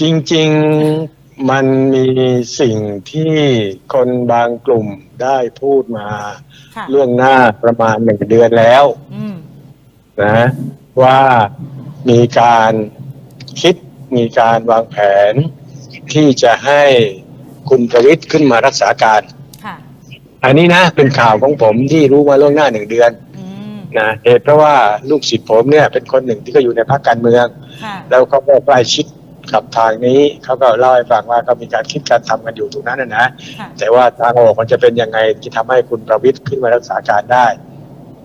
จริง ๆ มันมีสิ่งที่คนบางกลุ่มได้พูดมาค่ะล่วงหน้าประมาณหนึ่งเดือนแล้ว อืม นะว่ามีการคิดมีการวางแผน ที่จะให้คุณประวิทย์ขึ้นมารักษาการ ค่ะ อันนี้นะเป็นข่าวของผมที่รู้มาล่วงหน้าหนึ่งเดือนอืม นะเหตุเพราะว่าลูกศิษย์ผมเนี่ยเป็นคนหนึ่งที่ก็อยู่ในพรรคการเมือง ค่ะ แล้วเขาก็ใกล้ชิด กับทางนี้เขาก็เล่าให้ฟังว่าก็มีการคิดการทำกันอยู่ตรงนั้นนะนะค่ะแต่ว่าทางออกมันจะเป็นยังไงที่ทำให้คุณประวิทย์ขึ้นมารักษาการได้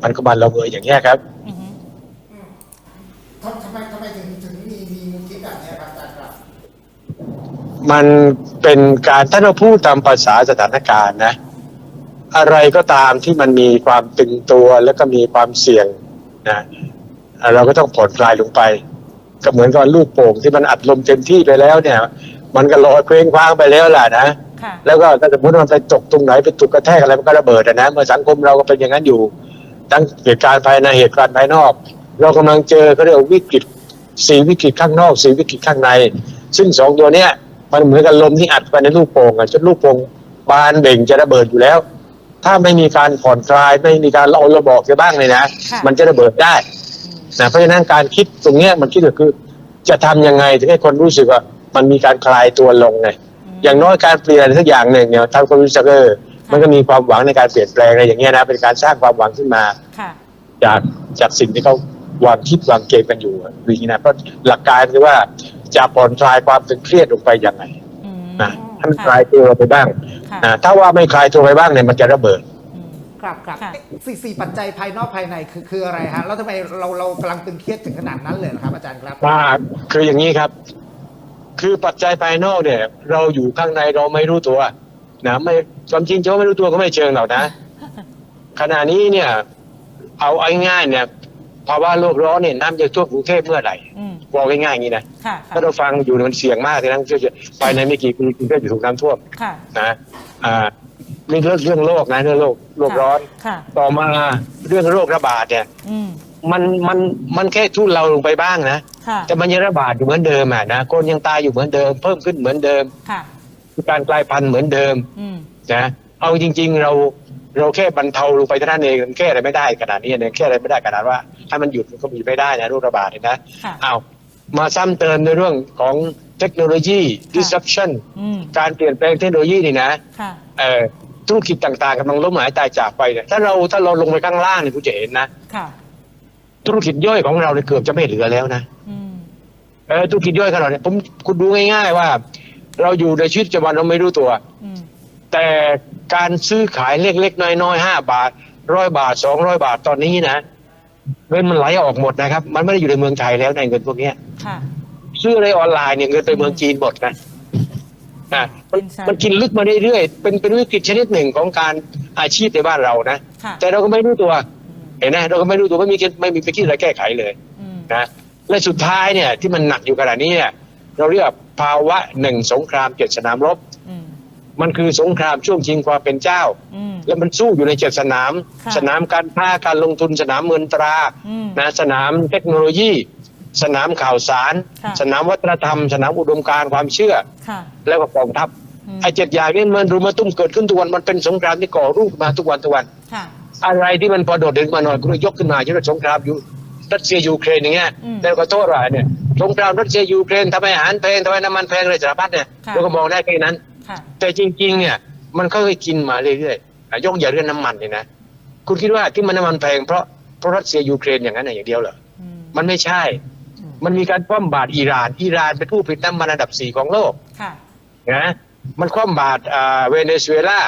มันก็มาลงเอยอย่างนี้ยครับอือฮึอืมทำทำไมทำไมถึงถึงมีมีมุมคิดแบบนี้ครับอาจารย์ครับ มันเป็นการถ้าเราพูดตามภาษาสถานการณ์นะ อะไรก็ตามที่มันมีความตึงตัวแล้วก็มีความเสี่ยงนะเราก็ต้องผ่อนคลายลงไป ก็เหมือนกับลูกโป่งที่มันอัดลมเต็มที่ไปแล้วเนี่ย มันก็ลอยเคว้งคว้างไปแล้วล่ะนะค่ะแล้วก็ถ้าสมมติว่ามันไปตกตรงไหนไปถูกกระแทกอะไรมันก็ระเบิดอะนะเมื่อสังคมเราก็เป็นอย่างนั้นอยู่ ทั้งเหตุการณ์ภายในเหตุการณ์ภายนอก เรากำลังเจอเขาเรียกว่าวิกฤตสี่วิกฤตข้างนอกสี่วิกฤตข้างใน ซึ่งสองตัวเนี้ยมันเหมือนกับลมที่อัดไปในลูกโป่งอะจนลูกโป่งบานเบ่งจะระเบิดอยู่แล้ว ถ้าไม่มีการผ่อนคลายไม่มีการเอาระบอกจะบ้างเลยนะ ค่ะ มันจะระเบิดได้อืม นะเพราะฉะนั้นการคิดตรงเนี้ยมันคิดก็คือ จะทำยังไงถึงให้คนรู้สึกว่า มันมีการคลายตัวลงไงอย่างน้อยการเปลี่ยนอะไรสักอย่างหนึ่งเนี่ยทางคนรู้สึกเออมันก็มีความหวังในการเปลี่ยนแปลงอะไรอย่างเงี้ยนะเป็นการสร้างความหวังขึ้นมาค่ะจากจากสิ่งที่เขาวางคิดวางเกมกันอยู่อะอย่างนี้นะเพราะหลักการคือว่าจะผ่อนคลายความตึงเครียดลงไปยังไงอืมนะให้มันคลายตัวไปบ้างค่ะนะถ้าว่าไม่คลายตัวไปบ้างเนี่ยมันจะระเบิดอืม ครับครับค่ะ สี่สี่ปัจจัยภายนอกภายในคือคืออะไรฮะแล้วทำไมเราเรากำลังตึงเครียดถึงขนาดนั้นเลยนะครับ อาจารย์ครับ ว่าคืออย่างนี้ครับ คือปัจจัยภายนอกเนี่ย เราอยู่ข้างในเราไม่รู้ตัวนะไม่ความจริงจะว่าไม่รู้ตัวก็ไม่เชิงหรอกนะ ขณะนี้เนี่ย เอาเอาง่ายๆเนี่ยภาวะโลกร้อนเนี่ยน้ำจะท่วมกรุงเทพเมื่อไหร่อืมบอกง่ายๆอย่างนี้นะค่ะค่ะถ้าเราฟังอยู่เนี่ยมันเสี่ยงมากเลยนะที่จะภายในไม่กี่ปีกรุงเทพจะถูกน้ำท่วม ค่ะ นะอ่า นี่เรื่องเรื่องโลกนะเรื่องโลกโลกร้อน ค่ะ ต่อมาเรื่องโรคระบาดเนี่ย อืม มันมันมันแค่ทุเลาลงไปบ้างนะ ค่ะ แต่มันยังระบาดอยู่เหมือนเดิมอะนะคนยังตายอยู่เหมือนเดิม เพิ่มขึ้นเหมือนเดิม ค่ะ การกลายพันธุ์เหมือนเดิมอืม นะเอาจริง ๆ เราเราแค่บรรเทาลงไปเท่านั้นเองมันแค่อะไรไม่ได้ขนาดนี้เนี่ยแค่อะไรไม่ได้ขนาดว่าถ้ามันหยุดมันก็มีไม่ได้นะโรคระบาดเนี่ยนะค่ะ เอามาซ้ำเติมในเรื่องของเทคโนโลยี disruption อืม การเปลี่ยนแปลงเทคโนโลยีนี่นะ ค่ะ เอ่อ ธุรกิจต่างๆกำลังล้มหายตายจากไปเนี่ยถ้าเราถ้าเราลงไปข้างล่างเนี่ยคุณจะเห็นนะค่ะธุรกิจย่อยของเราเนี่ยเกือบจะไม่เหลือแล้วนะอืมเออธุรกิจย่อยของเราเนี่ยผมคุณดูง่าย ๆ ว่า เราอยู่ในชีวิตประจำวันเราไม่รู้ตัว อืมแต่การซื้อขายเล็กๆน้อยๆห้าบาทร้อยบาทสองร้อยบาทตอนนี้นะเงินมันไหลออกหมดนะครับ มันไม่ได้อยู่ในเมืองไทยแล้วในเงินพวกเนี้ยค่ะ ซื้ออะไรออนไลน์เนี่ยเงินไปเมืองจีนหมดนะ นะมันใช่ มันกินลึกมาเรื่อยๆเป็นเป็นวิกฤตชนิดหนึ่งของการอาชีพในบ้านเรานะ ค่ะแต่เราก็ไม่รู้ตัวอืมเห็นไหมเราก็ไม่รู้ตัวไม่มีไม่มีไปคิดอะไรแก้ไขเลย อืมนะและสุดท้ายเนี่ยที่มันหนักอยู่ขนาดนี้เนี่ยเราเรียกว่าภาวะหนึ่งสงครามเจ็ดสนามรบ อืมมันคือสงครามช่วงชิงความเป็นเจ้า อืม แล้วมันสู้อยู่ในเจ็ดสนาม ค่ะ สนามการค้าการลงทุนสนามเงินตราอืมนะสนามเทคโนโลยี สนามข่าวสาร ค่ะ สนามวัฒนธรรม สนามอุดมการณ์ความเชื่อ ค่ะ แล้วก็กองทัพอืม ไอ้เจ็ดอย่างนี้มันรุมมาตุ้มเกิดขึ้นทุกวันมันเป็นสงครามที่ก่อรูปมาทุกวันทุกวัน ค่ะ อะไรที่มันพอโดดเด่นมาหน่อยก็ยกขึ้นมาเช่นว่าสงครามอยู่รัสเซียยูเครนอย่างเงี้ยอืมแล้วก็โทษว่าเนี่ยสงครามรัสเซียยูเครนทำไมอาหารแพงทำไมน้ำมันแพงอะไรสารพัดเนี่ยค่ะ เราก็มองได้แค่นั้น ค่ะ แต่จริงๆ เนี่ยมันค่อยๆกินมาเรื่อยๆอะยกอย่างเรื่องน้ำมันเนี่ยนะ คุณคิดว่าที่มันน้ำมันแพงเพราะเพราะรัสเซียยูเครนอย่างนั้นน่ะอย่างเดียวเหรอ อืม มันไม่ใช่อื มมันมีการคว่ำบาตรอิหร่านอิหร่านเป็นผู้ผลิตน้ำมันอันดับสี่ของโลกค่ะนะมันคว่ำบาตรอ่าเวเนซุเอลา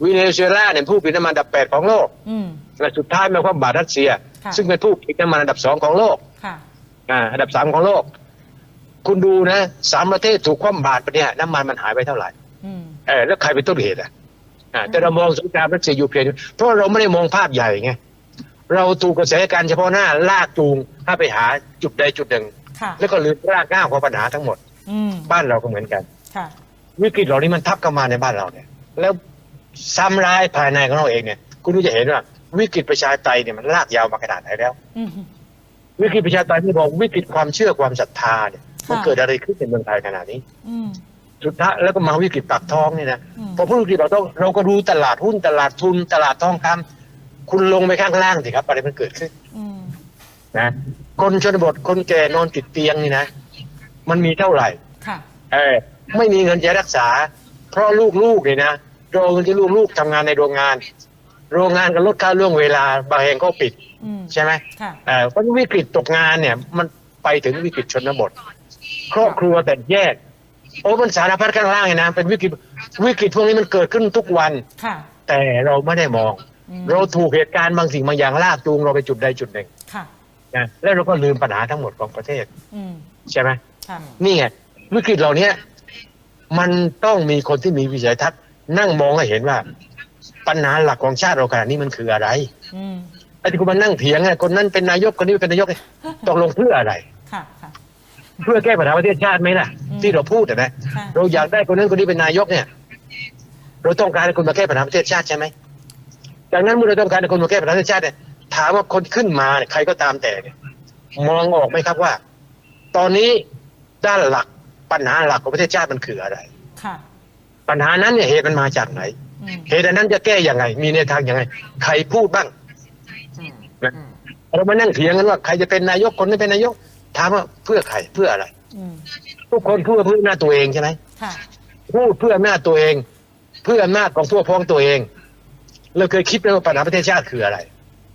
เวเนซุเอลาเนี่ยผู้ผลิตน้ำมันอันดับแปดของโลกอืมและสุดท้ายมาคว่ำบาตรรัสเซียค่ะซึ่งเป็นผู้ผลิตน้ำมันอันดับสองของโลกค่ะอ่าอันดับสามของโลก คุณดูนะสามประเทศถูกคว่ำบาตรไปเนี่ยน้ำมันมันหายไปเท่าไหร่อืมเออแล้วใครเป็นต้นเหตุอะอ่าแต่เรามองสงครามรัสเซียยูเครนเพราะเราไม่ได้มองภาพใหญ่ไงเราถูกกระแสการเฉพาะหน้าลากจูงถ้าไปหาจุดใดจุดหนึ่งค่ะ แล้วก็ลืมรากง่าวของปัญหาทั้งหมดอืมบ้านเราก็เหมือนกันค่ะวิกฤตเหล่านี้มันทับเข้ามาในบ้านเราเนี่ย แล้วซ้ำร้ายภายในของเราเองเนี่ย คุณดูจะเห็นว่า วิกฤตประชาธิปไตยเนี่ยมันลากยาวมาขนาดไหนแล้วอืมวิกฤตประชาธิปไตยที่บอกวิกฤตความเชื่อความศรัทธาเนี่ยค่ะมันเกิดอะไรขึ้นในเมืองไทยขนาดนี้อืมสุดท้ายแล้วก็มาวิกฤตปากท้องเนี่ยนะอืมพอพูดวิกฤตปากท้องเราก็ดูตลาดหุ้นตลาดทุนตลาดทองคำคุณลงไปข้างล่างสิครับ อะไรมันเกิดขึ้นอืมนะ คนชนบทคนแก่นอนติดเตียงนี่นะ มันมีเท่าไหร่ ค่ะเออไม่มีเงินจะรักษา เพราะลูกๆเนี่ยนะโดนที่ลูกๆทำงานในโรงงาน โรงงานก็ลดค่าล่วงเวลาบางแห่งก็ปิดอืมใช่ไหมค่ะ เออเพราะวิกฤตตกงานเนี่ย มันไปถึงวิกฤตชนบท ครอบครัวแตกแยกโอ้มันสารพัดข้างล่างเลยนะเป็นวิกฤตวิกฤตพวกนี้มันเกิดขึ้นทุกวัน ค่ะแต่เราไม่ได้มอง อืมเราถูกเหตุการณ์บางสิ่งบางอย่างลากจูงเราไปจุดใดจุดหนึ่ง ค่ะ นะแล้วเราก็ลืมปัญหาทั้งหมดของประเทศอืมใช่ไหมค่ะนี่ไงวิกฤตเหล่านี้มันต้องมีคนที่มีวิสัยทัศน์นั่งมองให้เห็นว่า ปัญหาหลักของชาติเราขณะนี้มันคืออะไรอืมไอ้ที่คุณมานั่งเถียงไงคนนั้นเป็นนายกคนนี้เป็นนายกเนี่ยตกลงเพื่ออะไร ค่ะค่ะ เพื่อแก้ปัญหาประเทศชาติไหมล่ะ อืม ที่เราพูดอะนะค่ะเราอยากได้คนนั้นคนนี้เป็นนายกเนี่ย เราต้องการให้คนมาแก้ปัญหาประเทศชาติใช่ไหมดังนั้นเมื่อเราต้องการให้คนมาแก้ปัญหาประเทศชาติเนี่ย ถามว่าคนขึ้นมาเนี่ยใครก็ตามแต่เนี่ยมองออกไหมครับว่า ตอนนี้ด้านหลักปัญหาหลักของประเทศชาติมันคืออะไรค่ะปัญหานั้นเนี่ยเหตุมันมาจากไหนอืมเหตุอันนั้นจะแก้ยังไง มีแนวทางยังไง ใครพูดบ้างอืมนะอืมเรามานั่งเถียงกันว่าใครจะเป็นนายกคนนี้เป็นนายกถามว่าเพื่อใครเพื่ออะไรอืมทุกคนพูดเพื่อหน้าจตัวเองใช่ไหมค่ะพูดเพื่ออำนาจตัวเอง เพื่ออำนาจของพวกพ้องตัวเอง เราเคยคิดไหมว่าปัญหาประเทศชาติคืออะไร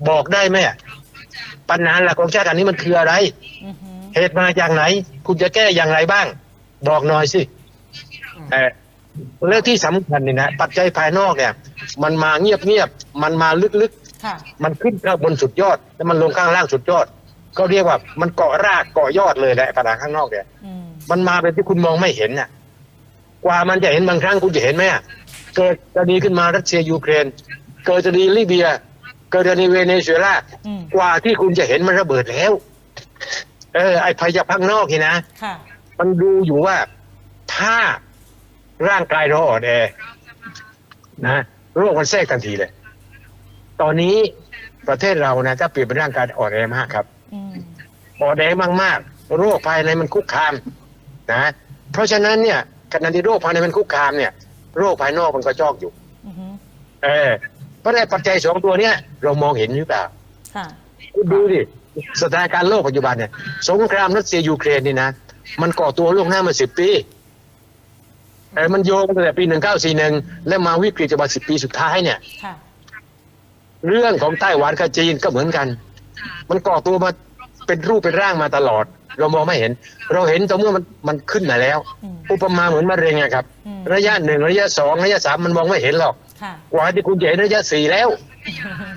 บอกได้ไหมปัญหาหลักของชาติอันนี้มันคืออะไรอือหือเหตุมาจากไหน คุณจะแก้อย่างไรบ้าง บอกหน่อยสิเออแล้วที่สำคัญนี่นะปัจจัยภายนอกเนี่ย มันมาเงียบๆมันมาลึกค่ะๆมันขึ้นข้างบนสุดยอด แล้วมันลงข้างล่างสุดยอด ก็เรียกว่ามันเกาะรากเกาะยอดเลยแหละปัญหาข้างนอกเนี่ยอืมมันมาเป็นที่คุณมองไม่เห็นน่ะ กว่ามันจะเห็นบางครั้งคุณจะเห็นไหมอะเกิดกรณีขึ้นมารัสเซียยูเครน เกิดกรณีลิเบียเกิดกรณีเวเนซุเอลาอืม กว่าที่คุณจะเห็นมันระเบิดแล้ว เออ ไอ้ภัยจากข้างนอกนี่นะ ค่ะ มันดูอยู่ว่าถ้าร่างกายเราอ่อนแอนะโรคมันแทรกทันทีเลย ตอนนี้ประเทศเรานะถ้าเปลี่ยนเป็นร่างกายอ่อนแอมากครับ อืม อ่อนแอมากๆ โรคภายในมันคุกคามนะ เพราะฉะนั้นเนี่ยขณะที่โรคภายในมันคุกคามเนี่ย โรคภายนอกมันก็จอกอยู่ อือหือเออ เพราะในปัจจัยสองตัวเนี้ยเรามองเห็นหรือเปล่าค่ะคุณดูดิสถานการณ์โลกปัจจุบันเนี่ยสงครามรัสเซียยูเครนนี่นะมันก่อตัวล่วงหน้ามาสิบปีเออมันโยงตั้งแต่ปีหนึ่งเก้าสี่หนึ่งแล้วมาวิกฤตจนมาสิบปีสุดท้ายเนี่ย ค่ะ เรื่องของไต้หวันกับจีนก็เหมือนกัน มันก่อตัวมาเป็นรูปเป็นร่างมาตลอด เรามองไม่เห็น เราเห็นต่อเมื่อมันมันขึ้นมาแล้ว อืมอุปมาเหมือนมะเร็งอะครับ อืม ระยะหนึ่งระยะสองระยะสามมันมองไม่เห็นหรอก ค่ะกว่าที่คุณจะเห็นระยะสี่แล้ว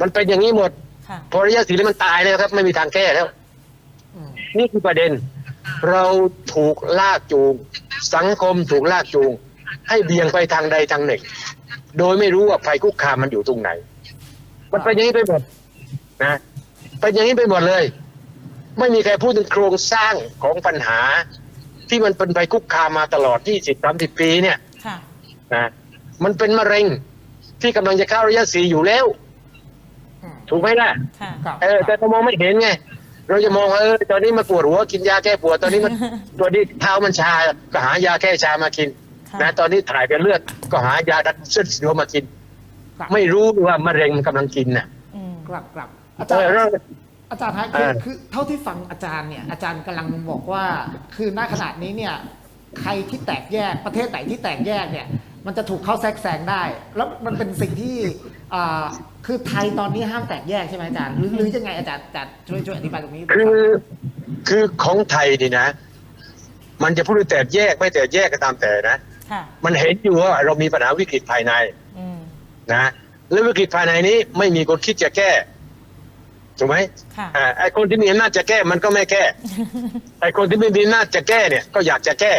มันเป็นอย่างนี้หมด ค่ะพอระยะสี่แล้วมันตายแล้วครับ ไม่มีทางแก้แล้ว อืมนี่คือประเด็น เราถูกลากจูง สังคมถูกลากจูง ให้เบี่ยงไปทางใดทางหนึ่ง โดยไม่รู้ว่าภัยคุกคามมันอยู่ตรงไหน มันเป็นอย่างนี้ไปหมดนะเป็นอย่างนี้ไปหมดเลย ไม่มีใครพูดถึงโครงสร้างของปัญหา ที่มันเป็นภัยคุกคามมาตลอด 20 30 ปีเนี่ย ค่ะ นะมันเป็นมะเร็ง ที่กำลังจะเข้าระยะสี่อยู่แล้ว อืมถูกไหมล่ะ ค่ะ ครับเออแต่เรามองไม่เห็นไง เราจะมองว่าเออตอนนี้มาปวดหัวกินยาแก้ปวดตอนนี้มันตัวนี้เท้ามันชาก็หายาแก้ชามากินค่ะ นะตอนนี้ถ่ายเป็นเลือดก็หายาดัดเส้นเสียวมากิน ครับไม่รู้ว่ามะเร็งมันกำลังกินน่ะอืม ครับครับอาเอจารอย์เราอาจารย์ฮะเอคืออ คือเท่าที่ฟังอาจารย์เนี่ยอาจารย์กำลังบอกว่าคือณขณะนี้เนี่ย ใครที่แตกแยกประเทศไหนที่แตกแยกเนี่ย มันจะถูกเข้าแทรกแซงได้ แล้วมันเป็นสิ่งที่อ่าคือไทยตอนนี้ห้ามแตกแยกใช่ไหมอาจารย์หรือหรือยังไงอาจารย์อาจารย์ช่วยช่วยอธิบายตรงนี้หน่อยคืรับอคือของไทยนี่นะ มันจะพูดว่าแตกแยกไม่แตกแยกก็ตามแต่นะค่ะมันเห็นอยู่ว่าเรามีปัญหาวิกฤตภายในอืมนะแล้ววิกฤตภายในนี้ไม่มีคนคิดจะแก้ถูกไหมค่ะ อ่าไอ้คนที่มีอำนาจจะแก้มันก็ไม่แก้ ไอ้คนที่ไม่มีอำนาจจะแก้เนี่ย ก็อยากจะแก้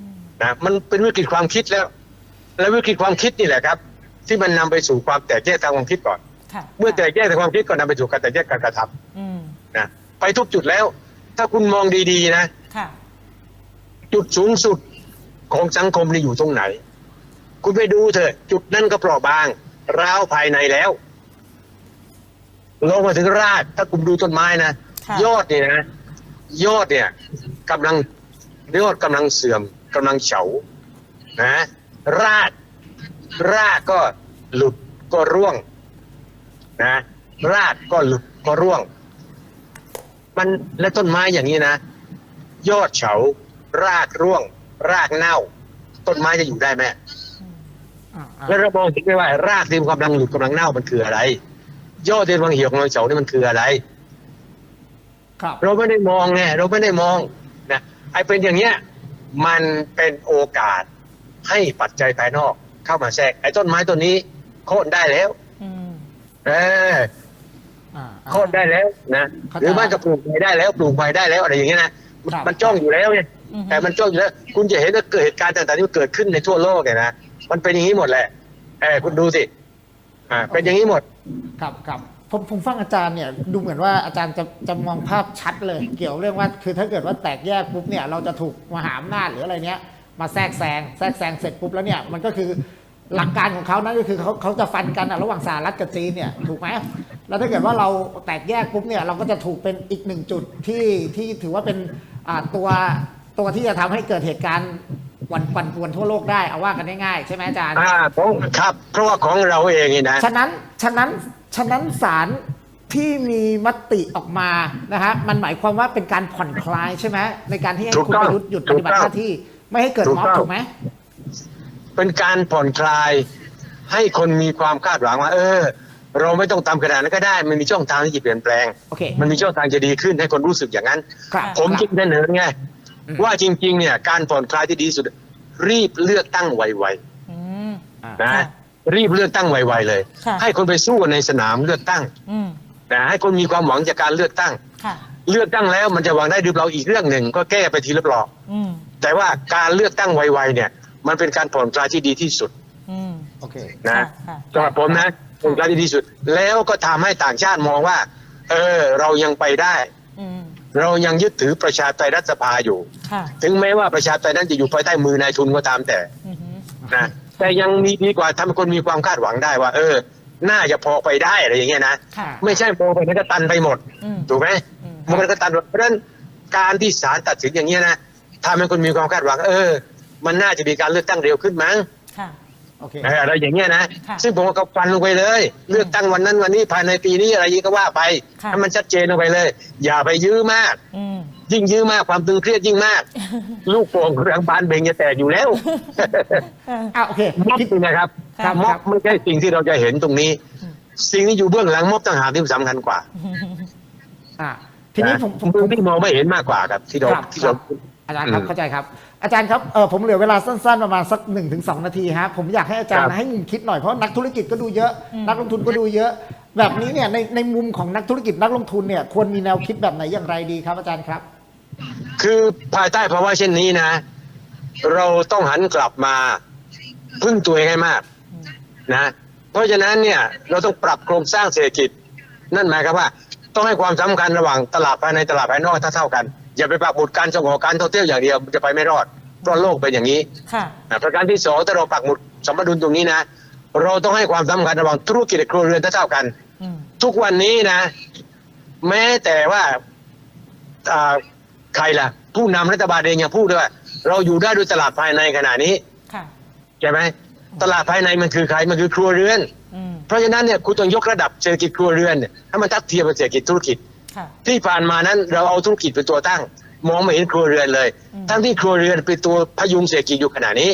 อืมนะมันเป็นวิกฤตความคิดแล้ว แล้ววิกฤตความคิดนี่แหละครับ ที่มันนำไปสู่ความแตกแยกทางความคิดก่อน ค่ะเมื่อแตกแยกทางความคิดก็นำไปสู่การแตกแยกการกระทอืมำนะไปทุกจุดแล้ว ถ้าคุณมองดีๆนะ ค่ะ จุดสูงสุดของสังคมนี่อยู่ตรงไหน คุณไปดูเถอะ จุดนั้นก็เปราะบางร้าวภายในแล้ว ลงมาถึงรากถ้าคุณดูต้นไม้นะค่ะ ยอดเนี่ยนะยอดเนี่ยกำลังยอดกำลังเสื่อมกำลังเฉานะ รากรากก็หลุดก็ร่วงนะรากก็หลุดก็ร่วง มันและต้นไม้อย่างนี้นะ ยอดเฉารากร่วง รากเน่า ต้นไม้จะอยู่ได้ไหมอ่าอ่าแล้วเรามองเห็นไหมว่า รากที่มันกำลังหลุดกำลังเน่ามันคืออะไร ยอดที่กำลังเหี่ยวกำลังเฉานี่มันคืออะไรครับเราไม่ได้มองไงเราไม่ได้มองนะไอ้เป็นอย่างเงี้ย มันเป็นโอกาส ให้ปัจจัยภายนอกเข้ามาแทรกไอ้ต้นไม้ต้นนี้โค่นได้แล้วอืมเอออ่าอ่าโค่นได้แล้วนะเข้าใจหรือบ้านก็ปลูกไปได้แล้วปลูกไปได้แล้วอะไรอย่างเงี้ยนะครับมันจ้องอยู่แล้วเนี่ยอือฮึแต่มันจ้องอยู่แล้ว คุณจะเห็นว่าเกิดเหตุการณ์ต่างๆที่มันเกิดขึ้นในทั่วโลกเนี่ยนะมันเป็นอย่างนี้หมดแหละเออคุณดูสิอ่าเป็นอย่างนี้หมด ครับครับผมผมฟังอาจารย์เนี่ยดูเหมือนว่าอาจารย์จะจะมองภาพชัดเลย เกี่ยวเรื่องว่า คือถ้าเกิดว่าแตกแยกปุ๊บเนี่ยเราจะถูกมหาอำนาจหรืออะไรเนี้ย มาแทรกแซงแทรกแซงเสร็จปุ๊บแล้วเนี่ยมันก็คือหลักการของเขานั่นก็คือเขาเขาจะฟันกันอะระหว่างสหรัฐกับจีนเนี่ยถูกไหมแล้วถ้าเกิดว่าเราแตกแยกปุ๊บเนี่ยเราก็จะถูกเป็นอีกหนึ่งจุดที่ที่ถือว่าเป็นอ่าตัวตัวที่จะทำให้เกิดเหตุการณ์วันปั่นป่วนทั่วโลกได้เอาว่ากันง่ายๆใช่ไหมอาจารย์อ่าผมครับเพราะว่าของเราเองนี่นะฉะนั้นฉะนั้นฉะนั้นศาลที่มีมติออกมานะฮะมันหมายความว่าเป็นการผ่อนคลายใช่ไหมในการที่ให้ถูกคุณต้องประยุทธ์หยุดปฏิบัติถูกต้องหน้าที่ ไม่ให้เกิดถูกม็อบต้องถูกไหมเป็นการผ่อนคลายให้คนมีความคาดหวังว่า เออ เราไม่ต้องทำขนาดนั้นก็ได้ มันมีช่องทางที่จะเปลี่ยนแปลง โอเค มันมีช่องทางจะดีขึ้นให้คนรู้สึกอย่างนั้น ครับผมครับคิดเสนอไงอืม ว่าจริง ๆ เนี่ย การผ่อนคลายที่ดีที่สุด รีบเลือกตั้งไวอืมอ่าๆนะค่ะรีบเลือกตั้งไวๆเลย ค่ะ ให้คนไปสู้กันในสนามเลือกตั้งอืม นะให้คนมีความหวังจากการเลือกตั้ง ค่ะ เลือกตั้งแล้วมันจะหวังได้หรือเปล่าอีกเรื่องหนึ่งก็แก้ไปทีละเปลอก อืม แต่ว่าการเลือกตั้งไวๆเนี่ย มันเป็นการผ่อนคลายที่ดีที่สุดอืม โอเคนะค่ะค่ะ สำหรับผมนะผ่อนคลายที่ดีที่สุด แล้วก็ทำให้ต่างชาติมองว่า เออ เรายังไปได้ อืม เรายังยึดถือประชาธิปไตยรัฐสภาอยู่ ค่ะ ถึงแม้ว่าประชาธิปไตยนั้นจะอยู่ภายใต้มือนายทุนก็ตามแต่ อือหือนะแต่ยังมีดีกว่าทำให้คนมีความคาดหวังได้ว่า เออ น่าจะพอไปได้อะไรอย่างเงี้ยนะ ค่ะ ไม่ใช่มองไปนั้นก็ตันไปหมด อืม ถูกไหมอืมมองไปนั้นก็ตันหมดเพราะฉะนั้นการที่ศาลตัดสินอย่างเงี้ยนะ ทำให้คนมีความคาดหวัง เออ มันน่าจะมีการเลือกตั้งเร็วขึ้นมั้งค่ะโอเคเอออะไรอย่างเงี้ยนะค่ะซึ่งผมก็ฟันลงไปเลย เลือกตั้งวันนั้นวันนี้ภายในปีนี้อะไรยี่ก็ว่าไปค่ะให้มันชัดเจนลงไปเลย อย่าไปยื้อมากอืมยิ่งยื้อมากความตึงเครียดยิ่งมาก ลูกโป่งรังบานเบงจะแตกอยู่แล้วค่ะอะโอเคม็อบนี่นะครับครับม็อบไม่ใช่สิ่งที่เราจะเห็นตรงนี้อืมสิ่งที่อยู่เบื้องหลังม็อบต่างหากที่สำคัญกว่า อะทีนี้ผมผมมือที่มองไม่เห็นมากกว่าครับ ที่เราครับที่เรา อาจารย์ครับอืมเข้าใจครับ อาจารย์ครับเออผมเหลือเวลาสั้นๆประมาณสัก1นถึงสนาทีฮะผมอยากให้อาจารย์ครับให้มุมคิดหน่อยเพราะนักธุรกิจก็ดูเยอะอืมนักลงทุนก็ดูเยอะ แบบนี้เนี่ยในในมุมของนักธุรกิจนักลงทุนเนี่ยควรมีแนวคิดแบบไหนอย่างไรดีครับ อาจารย์ครับ คือภายใต้ภาวะเช่นนี้นะ เราต้องหันกลับมาพึ่งตัวเองให้มากอืมนะ เพราะฉะนั้นเนี่ยเราต้องปรับโครงสร้างเศรษฐกิจ นั่นหมายความว่า ต้องให้ความสำคัญระหว่างตลาดภายในตลาดภายนอกเท่าๆกัน อย่าไปปักหมุดการส่งออกการท่องเที่ยวอย่างเดียวมันจะไปไม่รอดเพราะโลกเป็นอย่างนี้ค่ะอะประการที่สองถ้าเราปักหมุดสมดุลตรงนี้นะ เราต้องให้ความสำคัญระหว่างธุรกิจกับครัวเรือนเท่าๆกันอืมทุกวันนี้นะ แม้แต่ว่าอ่าใครล่ะ ผู้นำรัฐบาลเองยังพูดด้วยว่าเราอยู่ได้ด้วยตลาดภายในขณะนี้ค่ะใช่ไหมตลาดภายในมันคือใครมันคือครัวเรือนอืมเพราะฉะนั้นเนี่ยคุณต้องยกระดับเศรษฐกิจครัวเรือนเนี่ยให้มันทัดเทียมกับเศรษฐกิจธุรกิจค่ะ ที่ผ่านมานั้นเราเอาธุรกิจเป็นตัวตั้ง มองไม่เห็นครัวเรือนเลยอืมทั้งที่ครัวเรือนเป็นตัวพยุงเศรษฐกิจอยู่ขณะนี้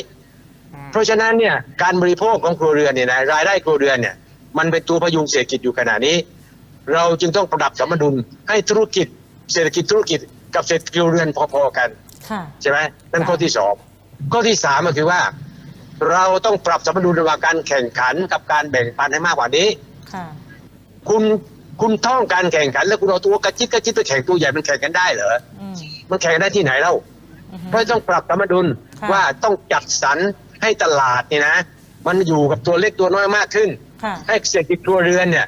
เพราะฉะนั้นเนี่ยการบริโภคของครัวเรือนเนี่ยนะรายได้ครัวเรือนเนี่ยมันเป็นตัวพยุงเศรษฐกิจอยู่ขณะนี้ เราจึงต้องปรับสมดุลให้ธุรกิจเศรษฐกิจธุรกิจกับเศรษฐกิจครัวเรือนพอๆกันค่ะใช่ไหมนั่นข้อที่สองข้อที่สามก็คือว่า เราต้องปรับสมดุลระหว่างการแข่งขันกับการแบ่งปันให้มากกว่านี้ค่ะคุณ คุณท่องการแข่งขัน แล้วคุณเอาตัวกระจิตกระจิตไปแข่งตัวใหญ่มันแข่งกันได้เหรออืมมันแข่งกันได้ที่ไหนเล่าอือหือเพราะต้องปรับสมดุลค่ะว่าต้องจัดสรรให้ตลาดเนี่ยนะ มันอยู่กับตัวเล็กตัวน้อยมากขึ้นค่ะให้เศรษฐกิจครัวเรือนเนี่ย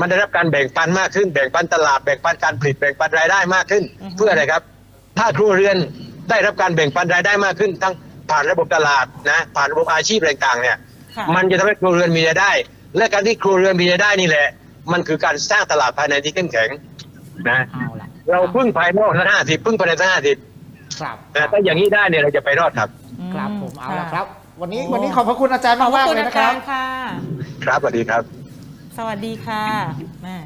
มันได้รับการแบ่งปันมากขึ้น แบ่งปันตลาดแบ่งปันการผลิตแบ่งปันรายได้มากขึ้นอือฮึเพื่ออะไรครับ ถ้าครัวเรือนได้รับการแบ่งปันรายได้มากขึ้น ทั้งผ่านระบบตลาดนะผ่านระบบอาชีพอะไรต่างๆเนี่ยค่ะมันจะทำให้ครัวเรือนมีรายได้ และการที่ครัวเรือนมีรายได้นี่แหละ มันคือการสร้างตลาดภายในที่เข้มแข็งนะเอาละเราพึ่งภายนอกทั้งห้าสิบพึ่งภายในทั้งห้าสิบครับแต่ถ้าอย่างนี้ได้เนี่ยเราจะไปรอดครับครับผมเอาละะครับ วันนี้โอ้วันนี้ขอบพระคุณอาจารย์ขอบพระมากๆคุณเลยอานะคจารับ รย์ค่ะ ครับสวัสดีครับ สวัสดีค่ะแม่